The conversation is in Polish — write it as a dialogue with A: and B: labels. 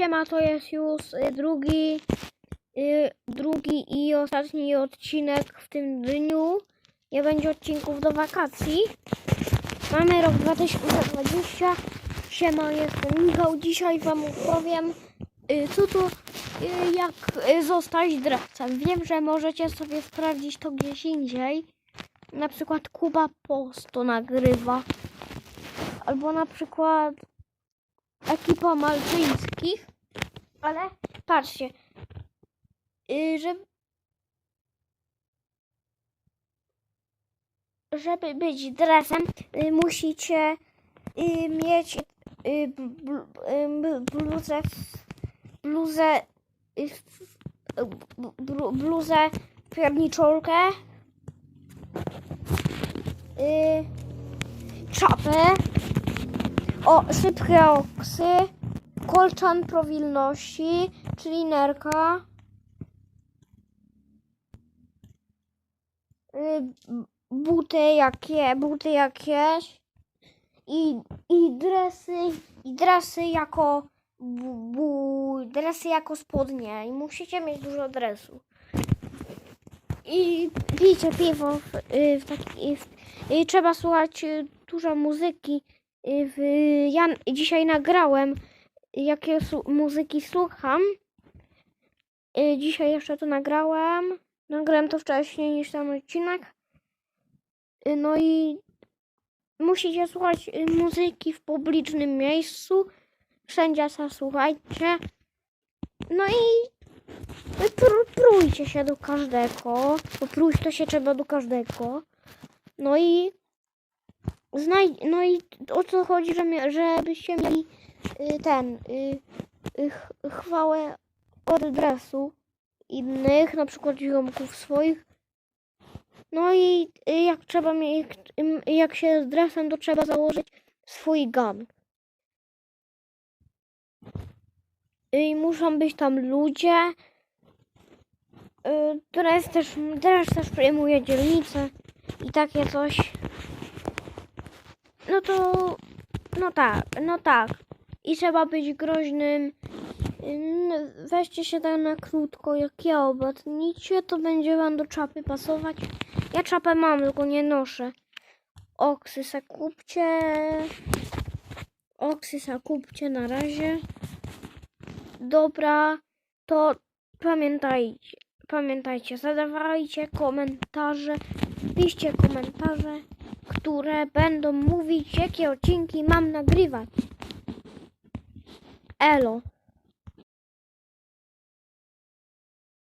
A: Siema, to jest już y, drugi, y, drugi i ostatni odcinek w tym dniu. Nie będzie odcinków do wakacji. Mamy rok 2020. Siema, jestem Michał. Dzisiaj Wam opowiem, y, co to, jak zostać drawcem. Wiem, że możecie sobie sprawdzić to gdzieś indziej. Na przykład Kuba Post to nagrywa. Albo na przykład ekipa malczyńskich. Ale patrzcie, y, żeby, żeby być dresem, y, musicie y, mieć y, bl- y, bluzę, bluzę, y, blu- bluzę pierniczolkę, y, czapę, o, szybkie oksy, kolczan prowilności, czyli nerka, y, buty jakie, buty jakieś i, i dresy, i dresy jako bu, dresy jako spodnie i musicie mieć dużo dresu. I pijcie piwo w, y, w taki, w, y, trzeba słuchać dużo muzyki. W, ja dzisiaj nagrałem, jakie su- muzyki słucham. Y, Dzisiaj jeszcze to nagrałem. Nagrałem to wcześniej niż ten odcinek. Y, No i musicie słuchać y, muzyki w publicznym miejscu. Wszędzie se słuchajcie. No i pr- prójcie się do każdego. Bo prójść to się trzeba do każdego. No i Znaj no i o co chodzi, że żebyście mieli ten y, y, ch- chwałę od dresu innych, na przykład ziomków swoich. No i y, jak trzeba mieć, jak się z dresem, to trzeba założyć swój gang. I muszą być tam ludzie. Y, Dres też, dres też przejmuje dzielnicę i takie coś. No to, no tak, no tak. I trzeba być groźnym. Ym, Weźcie się tak na krótko, jak ja obetnijcie, to będzie wam do czapy pasować. Ja czapę mam, tylko nie noszę. Oksy se kupcie. Oksy se kupcie na razie. Dobra, to pamiętajcie, pamiętajcie, zadawajcie komentarze, piszcie komentarze które będą mówić, jakie odcinki mam nagrywać. 艾龙。